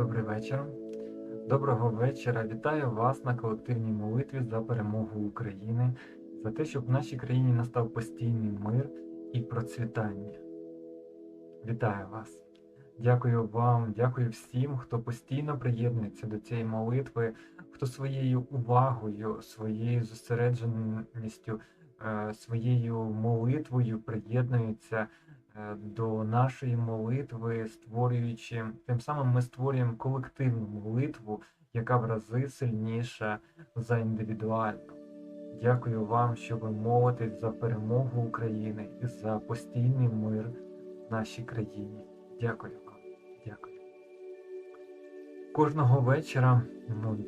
Добрий вечір. Доброго вечора. Вітаю вас на колективній молитві за перемогу України, за те, щоб в нашій країні настав постійний мир і процвітання. Вітаю вас. Дякую вам, дякую всім, хто постійно приєднується до цієї молитви, хто своєю увагою, своєю зосередженістю, е, своєю молитвою приєднується до нашої молитви, створюючи тим самим ми створюємо колективну молитву, яка в рази сильніша за індивідуальну. Дякую вам, що ви молитесь за перемогу України і за постійний мир в нашій країні. Дякую вам. Дякую. Кожного вечора ну,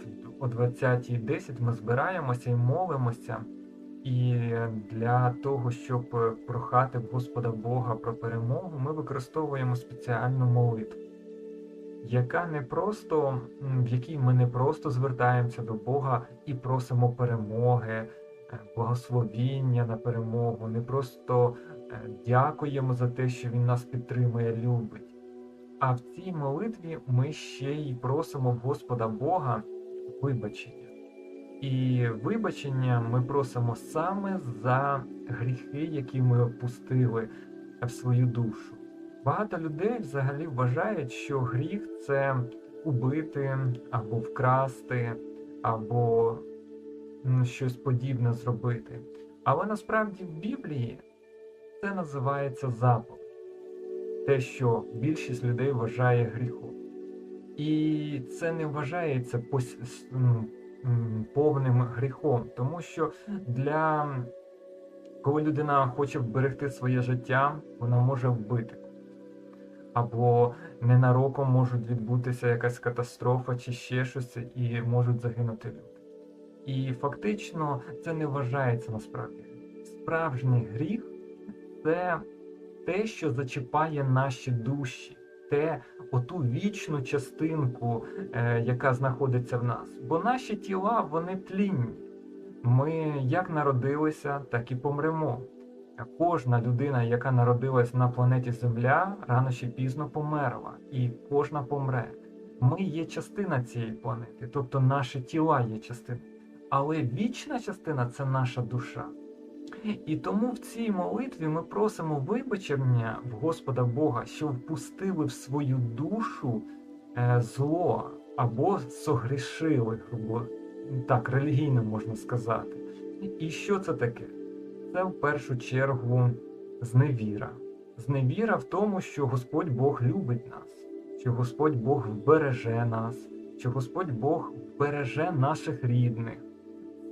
о 20.10 ми збираємося і молимося. І для того, щоб прохати Господа Бога про перемогу, ми використовуємо спеціальну молитву, яка не просто, в якій ми не просто звертаємося до Бога і просимо перемоги, е, благословіння на перемогу, не просто е, дякуємо за те, що Він нас підтримує, любить. А в цій молитві ми ще й просимо Господа Бога вибачення. І вибачення ми просимо саме за гріхи, які ми впустили в свою душу. Багато людей взагалі вважають, що гріх це убити або вкрасти, або щось подібне зробити. Але насправді в Біблії це називається заповідь. Те, що більшість людей вважає гріхом. І це не вважається повним гріхом, тому що для коли людина хоче вберегти своє життя, вона може вбити. Або ненароком можуть відбутися якась катастрофа чи ще щось, і можуть загинути люди. І фактично це не вважається насправді. Справжній гріх це те, що зачіпає наші душі, те, оту вічну частинку, е, яка знаходиться в нас. Бо наші тіла вони тлінні. Ми як народилися, так і помремо. Кожна людина, яка народилась на планеті Земля, рано чи пізно померла, і кожна помре. Ми є частина цієї планети, тобто наші тіла є частина. Але вічна частина це наша душа. І тому в цій молитві ми просимо вибачення в Господа Бога, що впустили в свою душу е, зло або согрішили, грубо так, релігійно можна сказати. І що це таке? Це в першу чергу зневіра. Зневіра в тому, що Господь Бог любить нас, що Господь Бог вбереже нас, що Господь Бог вбереже наших рідних.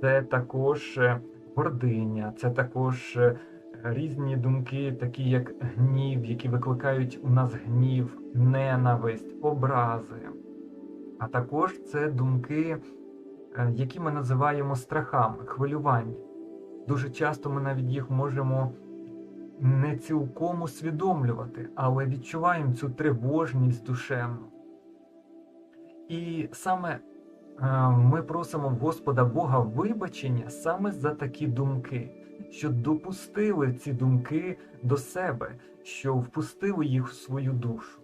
Це також е, гординя, це також е, різні думки, такі як гнів, які викликають у нас гнів, ненависть, образи. А також це думки, е, які ми називаємо страхами, хвилювання. Дуже часто ми навіть їх можемо не цілком усвідомлювати, але відчуваємо цю тривожність душевну. І саме ми просимо в Господа Бога вибачення саме за такі думки, що допустили ці думки до себе, що впустили їх в свою душу.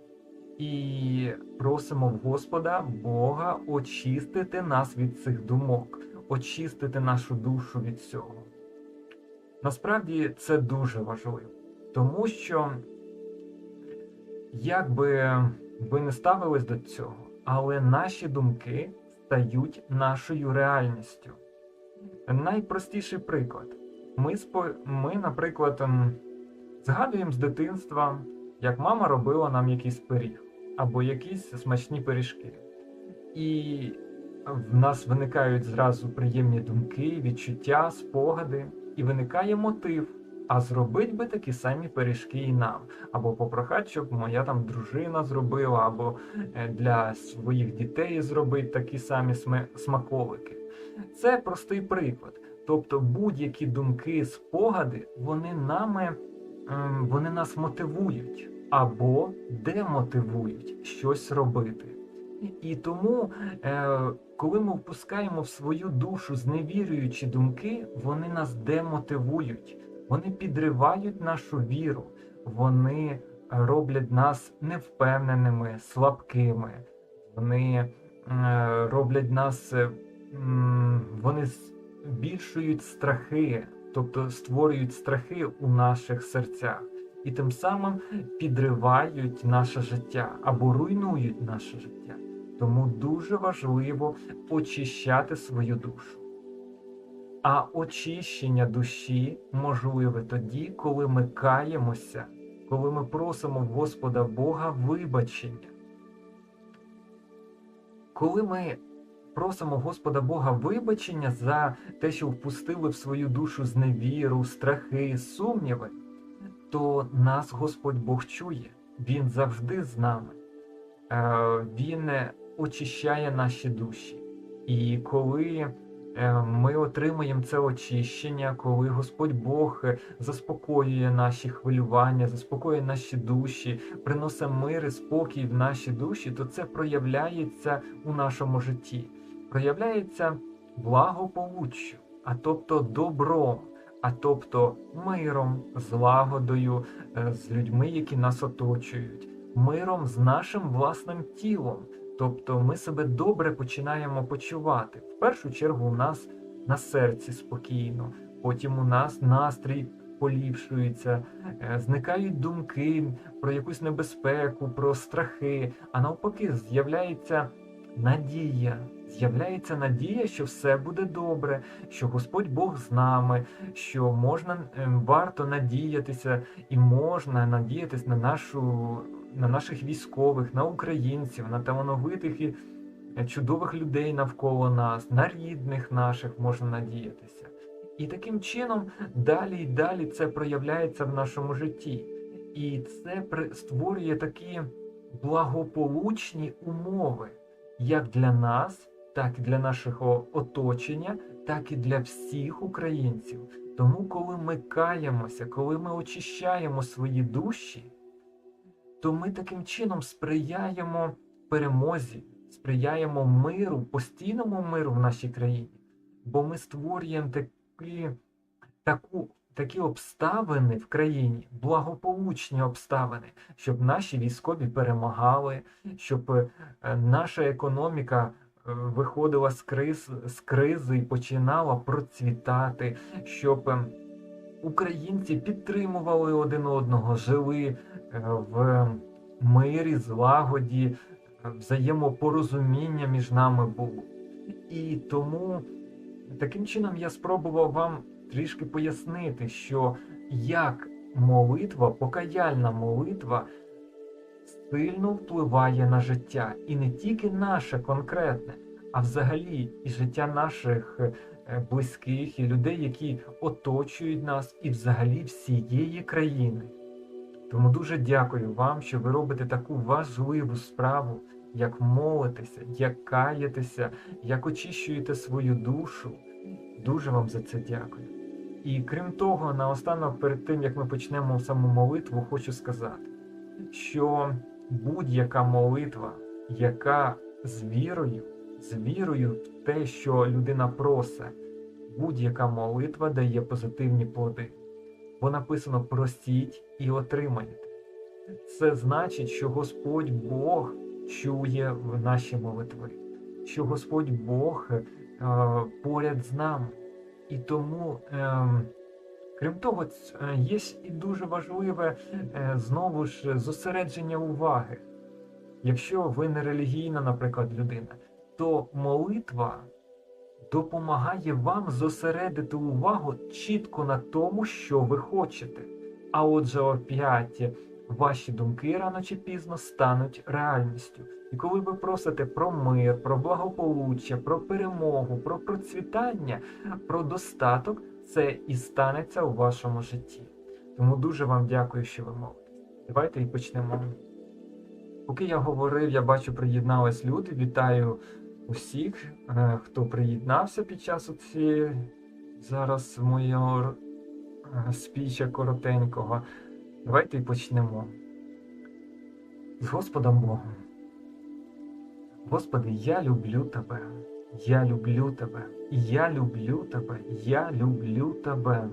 І просимо в Господа Бога очистити нас від цих думок, очистити нашу душу від цього. Насправді це дуже важливо, тому що, як би ви не ставились до цього, але наші думки стають нашою реальністю. Найпростіший приклад. Ми, спо- ми наприклад, ем, згадуємо з дитинства, як мама робила нам якийсь пиріг або якісь смачні пиріжки. І в нас виникають зразу приємні думки, відчуття, спогади, і виникає мотив. А зробить би такі самі пиріжки і нам, або попрохати, щоб моя там дружина зробила, або е, для своїх дітей зробити такі самі смаколики. Це простий приклад. Тобто будь-які думки, спогади, вони нами, ем, вони нас мотивують або демотивують щось робити. І тому, е, коли ми впускаємо в свою душу зневірюючі думки, вони нас демотивують, вони підривають нашу віру, вони роблять нас невпевненими, слабкими. вони е, роблять нас, е, вони збільшують страхи, тобто створюють страхи у наших серцях, і тим самим підривають наше життя або руйнують наше життя. Тому дуже важливо очищати свою душу. А очищення душі можливе тоді, коли ми каємося, коли ми просимо Господа Бога вибачення. Коли ми просимо Господа Бога вибачення за те, що впустили в свою душу зневіру, страхи, сумніви, то нас Господь Бог чує. Він завжди з нами. Е, Він очищає наші душі. І коли ми отримуємо це очищення, коли Господь Бог е, заспокоює наші хвилювання, заспокоює наші душі, приносить мир і спокій в наші душі, то це проявляється у нашому житті, проявляється благополуччю, а тобто добром, а тобто миром, злагодою е, з людьми, які нас оточують, миром з нашим власним тілом. Тобто ми себе добре починаємо почувати. В першу чергу у нас на серці спокійно, потім у нас настрій поліпшується, е, зникають думки про якусь небезпеку, про страхи, а навпаки, з'являється надія. З'являється надія, що все буде добре, що Господь Бог з нами, що можна е, варто надіятися і можна надіятися на нашу на наших військових, на українців, на талановитих і чудових людей навколо нас, на рідних наших можна надіятися. І таким чином далі і далі це проявляється в нашому житті. І це створює такі благополучні умови, як для нас, так і для нашого оточення, так і для всіх українців. Тому, коли ми каємося, коли ми очищаємо свої душі, то ми таким чином сприяємо перемозі, сприяємо миру, постійному миру в нашій країні, бо ми створюємо такі, таку, такі обставини в країні, благополучні обставини, щоб наші військові перемагали, щоб е, наша економіка. е, Виходила з криз з кризи і починала процвітати, щоб е, українці підтримували один одного, жили е, в мирі, злагоді, взаємопорозуміння між нами було. І тому таким чином я спробував вам трішки пояснити, що як молитва, покаяльна молитва сильно впливає на життя, і не тільки наше конкретне, а взагалі і життя наших близьких і людей, які оточують нас, і взагалі всієї країни. Тому дуже дякую вам, що ви робите таку важливу справу, як молитеся, як каєтеся, як очищуєте свою душу. Дуже вам за це дякую. І крім того, наостанок, перед тим як ми почнемо саму молитву, хочу сказати, що будь-яка молитва, яка з вірою, з вірою в те, що людина просить, будь-яка молитва дає позитивні плоди. Бо написано просіть і отримаєте. Це значить, що Господь Бог чує в наші молитви, що Господь Бог е, поряд з нами. І тому, е, крім того, е, є і дуже важливе е, знову ж зосередження уваги. Якщо ви не релігійна, наприклад, людина, то молитва допомагає вам зосередити увагу чітко на тому, що ви хочете. А отже, опять ваші думки рано чи пізно стануть реальністю. І коли ви просите про мир, про благополуччя, про перемогу, про процвітання, про достаток, це і станеться у вашому житті. Тому дуже вам дякую, що ви молитесь. Давайте і почнемо. Поки я говорив, я бачу, приєднались люди. Вітаю усіх, е, хто приєднався під час цієї зараз моєго е, спіча коротенького. Давайте і почнемо. З Господом Богом. Господи, я люблю Тебе. Я люблю Тебе. Я люблю Тебе. Я люблю Тебе.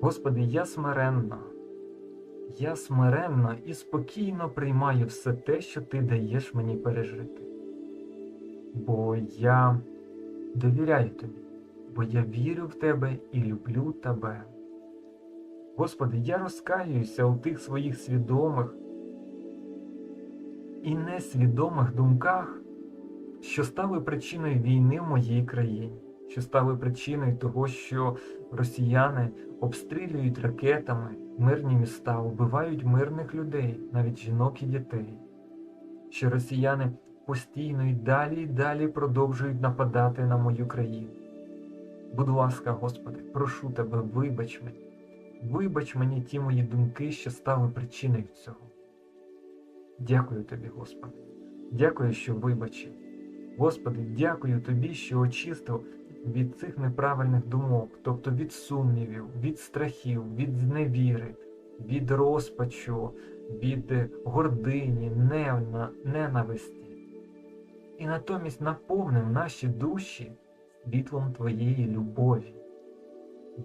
Господи, я смиренно. Я смиренно і спокійно приймаю все те, що ти даєш мені пережити. Бо я довіряю тобі, бо я вірю в тебе і люблю тебе. Господи, я розкаююся у тих своїх свідомих і несвідомих думках, що стали причиною війни в моїй країні, що стали причиною того, що росіяни обстрілюють ракетами мирні міста, вбивають мирних людей, навіть жінок і дітей, що росіяни постійно і далі і далі продовжують нападати на мою країну. Будь ласка, Господи, прошу тебе, вибач мені, вибач мені ті мої думки, що стали причиною цього. Дякую тобі, Господи. Дякую, що вибачив. Господи, дякую тобі, що очистив від цих неправильних думок, тобто від сумнівів, від страхів, від зневіри, від розпачу, від гордині, ненависті. І натомість наповнив наші душі світлом Твоєї любові,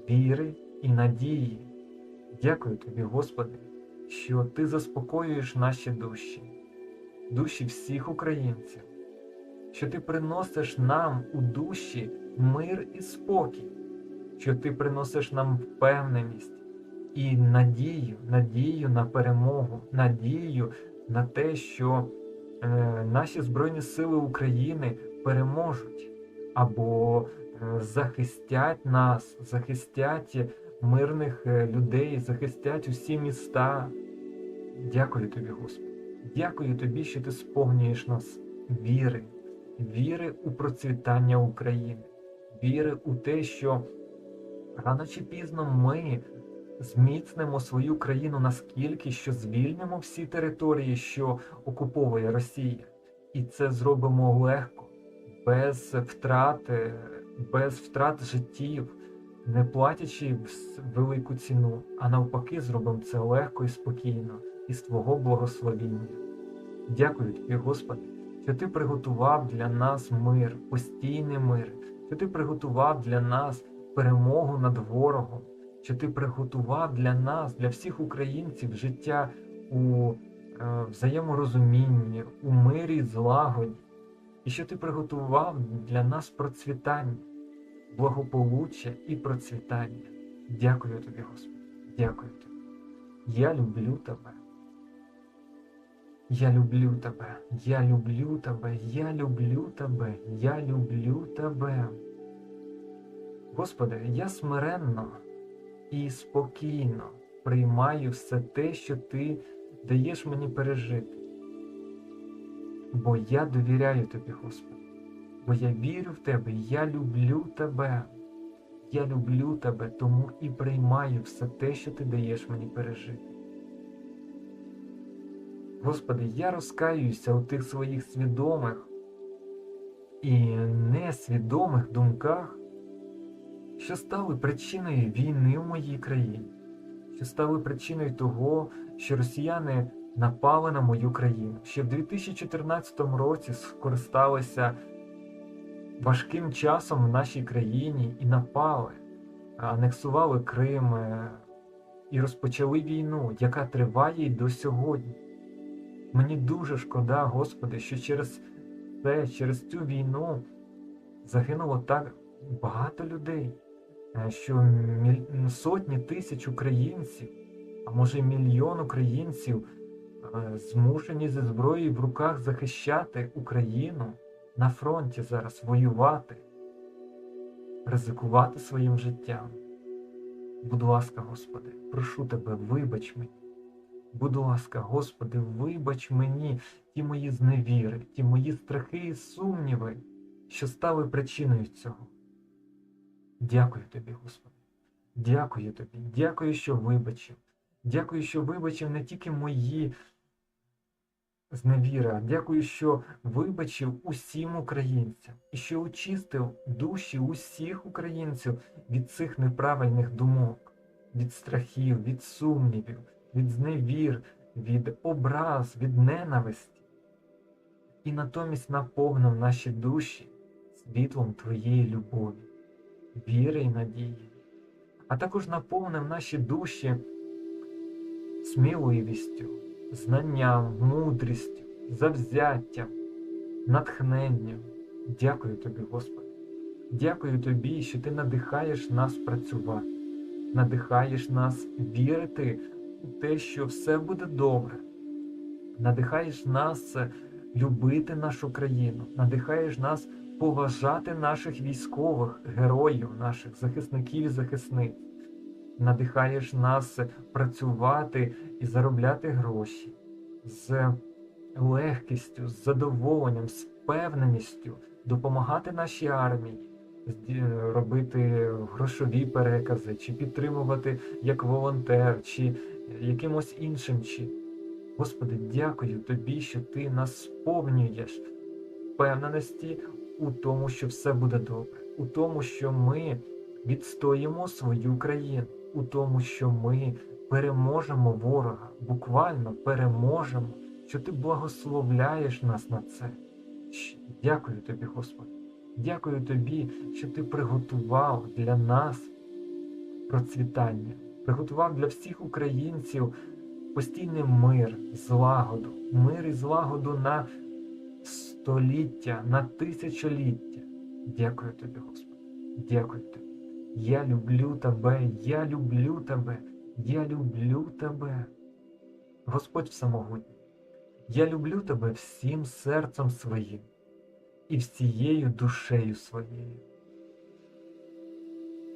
віри і надії. Дякую тобі, Господи, що Ти заспокоюєш наші душі, душі всіх українців, що Ти приносиш нам у душі мир і спокій, що Ти приносиш нам впевненість і надію, надію на перемогу, надію на те, що наші Збройні Сили України переможуть або е, захистять нас, захистять мирних е, людей, захистять усі міста. Дякую тобі, Господи. Дякую тобі, що ти сповнюєш нас віри, віри у процвітання України, віри у те, що рано чи пізно ми зміцнимо свою країну наскільки, що звільнимо всі території, що окуповує Росія. І це зробимо легко, без втрат, е, без втрат життів, не платячи велику ціну, а навпаки, зробимо це легко і спокійно, із Твого благословіння. Дякую тобі, Господи, що Ти приготував для нас мир, постійний мир, що Ти приготував для нас перемогу над ворогом, що Ти приготував для нас, для всіх українців життя у е, взаєморозумінні, у мирі, злагоді, і що Ти приготував для нас процвітання, благополуччя і процвітання. Дякую тобі, Господи, дякую тобі. Я люблю тебе. Я люблю тебе, я люблю тебе, я люблю тебе, я люблю тебе. Господи, я смиренно і спокійно приймаю все те, що Ти даєш мені пережити. Бо я довіряю Тобі, Господи, бо я вірю в Тебе, я люблю Тебе. Я люблю Тебе, тому і приймаю все те, що Ти даєш мені пережити. Господи, я розкаююся у тих своїх свідомих і несвідомих думках, що стали причиною війни в моїй країні, що стали причиною того, що росіяни напали на мою країну, що в 2014 році скористалися важким часом в нашій країні і напали, анексували Крим е, і розпочали війну, яка триває й до сьогодні. Мені дуже шкода, Господи, що через це, через цю війну загинуло так багато людей, що сотні тисяч українців, а може мільйон українців е, змушені зі зброєю в руках захищати Україну на фронті зараз, воювати, ризикувати своїм життям. Будь ласка, Господи, прошу Тебе, вибач мені. Будь ласка, Господи, вибач мені ті мої зневіри, ті мої страхи і сумніви, що стали причиною цього. Дякую тобі, Господи. Дякую тобі. Дякую, що вибачив. Дякую, що вибачив не тільки мої зневіри, а дякую, що вибачив усім українцям і що очистив душі усіх українців від цих неправильних думок, від страхів, від сумнівів, від зневір, від образ, від ненависті. І натомість наповнив наші душі світлом Твоєї любові, віри і надії, а також наповнив наші душі сміливістю, знанням, мудрістю, завзяттям, натхненням. Дякую тобі, Господи. Дякую тобі, що ти надихаєш нас працювати, надихаєш нас вірити у те, що все буде добре. Надихаєш нас любити нашу країну, надихаєш нас поважати наших військових, героїв, наших захисників і захисниць. Надихаєш нас працювати і заробляти гроші з легкістю, з задоволенням, з впевненістю, допомагати нашій армії, робити грошові перекази, чи підтримувати як волонтер, чи якимось іншим чином. Господи, дякую тобі, що ти нас сповнюєш впевненості у тому, що все буде добре, у тому, що ми відстоїмо свою країну, у тому, що ми переможемо ворога, буквально переможемо, що ти благословляєш нас на це. Дякую тобі, Господи. Дякую тобі, що ти приготував для нас процвітання, приготував для всіх українців постійний мир, злагоду, мир і злагоду на століття, на тисячоліття. Дякую тобі, Господи. Дякую тобі. Я люблю тебе, я люблю тебе, я люблю тебе. Господь Всемогутній, я люблю тебе всім серцем своїм і всією душею своєю.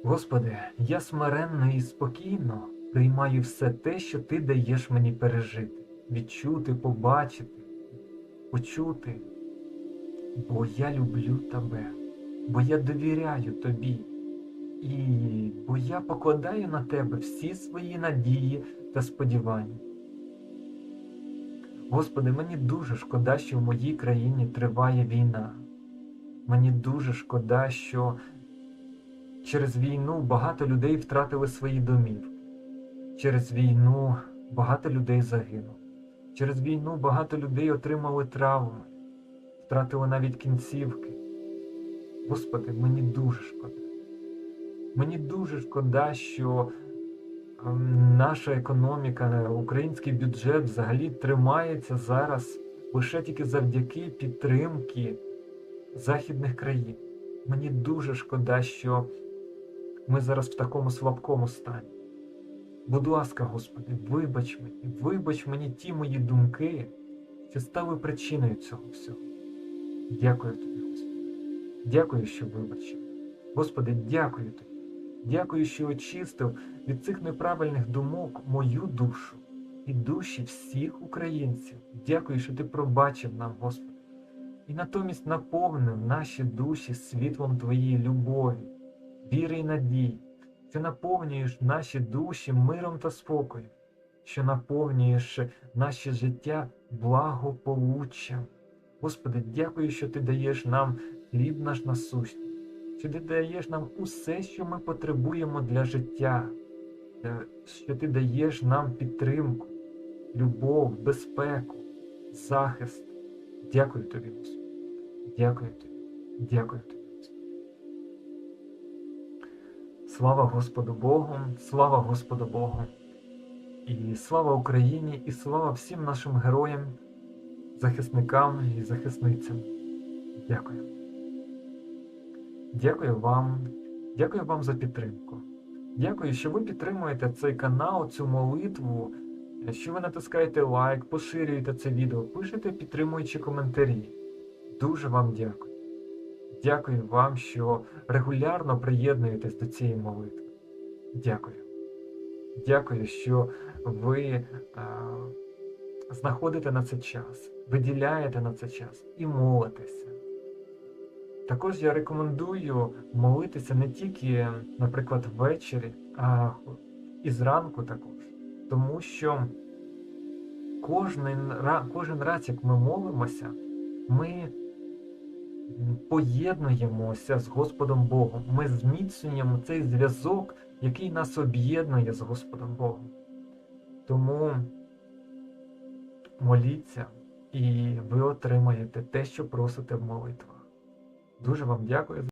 Господи, я смиренно і спокійно приймаю все те, що Ти даєш мені пережити, відчути, побачити, почути. Бо я люблю Тебе, бо я довіряю Тобі, і бо я покладаю на Тебе всі свої надії та сподівання. Господи, мені дуже шкода, що в моїй країні триває війна. Мені дуже шкода, що через війну багато людей втратили свої домівки. Через війну багато людей загинуло. Через війну багато людей отримали травми, втратили навіть кінцівки. Господи, мені дуже шкода. Мені дуже шкода, що ем, наша економіка, український бюджет взагалі тримається зараз лише тільки завдяки підтримки західних країн. Мені дуже шкода, що ми зараз в такому слабкому стані. Будь ласка, Господи, вибач мені, вибач мені ті мої думки, що стали причиною цього всього. Дякую тобі, Господи. Дякую, що вибачив. Господи, дякую тобі. Дякую, що очистив від цих неправильних думок мою душу і душі всіх українців. Дякую, що ти пробачив нам, Господи. І натомість наповнив наші душі світлом Твоєї любові, віри і надії, що наповнюєш наші душі миром та спокоєм, що наповнюєш наше життя благополуччям. Господи, дякую, що Ти даєш нам хліб наш насущний, що Ти даєш нам усе, що ми потребуємо для життя, е, що Ти даєш нам підтримку, любов, безпеку, захист. Дякую тобі, Господи. Дякую тобі. Дякую тобі. Слава Господу Богу, слава Господу Богу. І слава Україні, і слава всім нашим героям, захисникам і захисницям. Дякую. Дякую вам. Дякую вам за підтримку. Дякую, що ви підтримуєте цей канал, цю молитву, що ви натискаєте лайк, поширюєте це відео, пишете підтримуючі коментарі. Дуже вам дякую. Дякую вам, що регулярно приєднуєтесь до цієї молитви. Дякую. Дякую, що ви е, знаходите на це час, виділяєте на це час і молитеся. Також я рекомендую молитися не тільки, наприклад, ввечері, а і зранку також. Тому що кожен, кожен раз, як ми молимося, ми поєднуємося з Господом Богом. Ми зміцнюємо цей зв'язок, який нас об'єднує з Господом Богом. Тому моліться, і ви отримаєте те, що просите в молитвах. Дуже вам дякую.